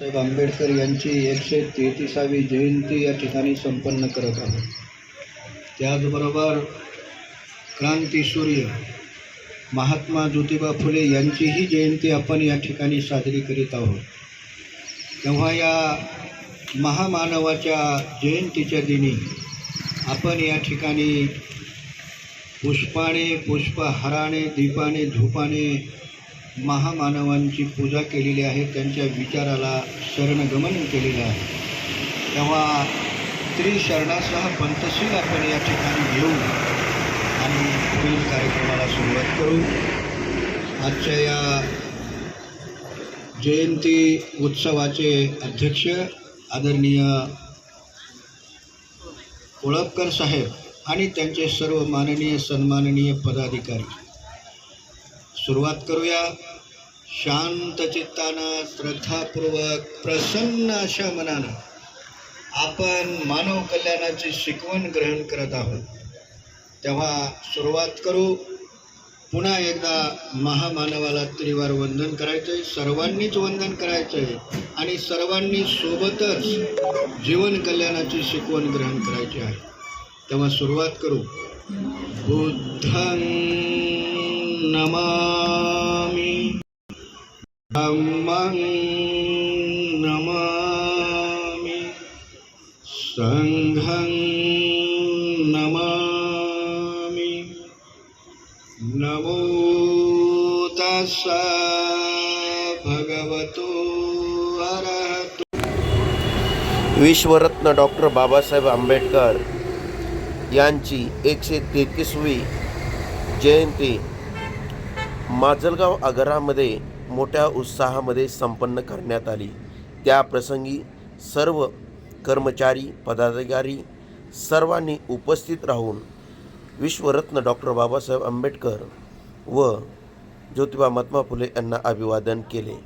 बाबासाहेब आंबेडकर यांची एकशे तेहतीसावी जयंती या ठिकाणी संपन्न करत आहोत त्याचबरोबर क्रांतीसूर्य महात्मा ज्योतिबा फुले यांचीही जयंती आपण या ठिकाणी साजरी करीत आहोत. तेव्हा या महामानवाच्या जयंतीच्या दिनी आपण या ठिकाणी पुष्पाने पुष्पहाराने दीपाने धूपाने महामानवांची पूजा केलेली आहे त्यांच्या विचाराला शरणगमन केलेलं आहे. तेव्हा त्रिशरणासह पंतशील आपण या ठिकाणी घेऊ आणि पुढील कार्यक्रमाला सुरुवात करू. आजच्या या जयंती उत्सवाचे अध्यक्ष आदरणीय कोळपकर साहेब आणि त्यांचे सर्व माननीय सन्माननीय पदाधिकारी. सुरुवात करूया. शांत चित्तानं श्रद्धापूर्वक प्रसन्न अशा मनानं आपण मानव कल्याणाची शिकवण ग्रहण करत आहोत. तेव्हा सुरुवात करू. पुन्हा एकदा महामानवाला त्रिवार वंदन करायचं आहे सर्वांनीच वंदन करायचं आहे आणि सर्वांनी सोबतच जीवन कल्याणाची शिकवण ग्रहण करायची आहे. तेव्हा सुरुवात करू. बुद्धं नमामि। धम्मं नमामि। संघं नमामि। नमो तस्स भगवतो अरहतो। विश्वरत्न डॉक्टर बाबासाहेब आंबेडकर यांची एकशे तेहतीसवी जयंती माजलगाव आगारामध्ये मोठ्या उत्साहामध्ये संपन्न करण्यात आली. त्याप्रसंगी सर्व कर्मचारी पदाधिकारी सर्वांनी उपस्थित राहून विश्वरत्न डॉक्टर बाबासाहेब आंबेडकर व ज्योतिबा महात्मा फुले यांना अभिवादन केले.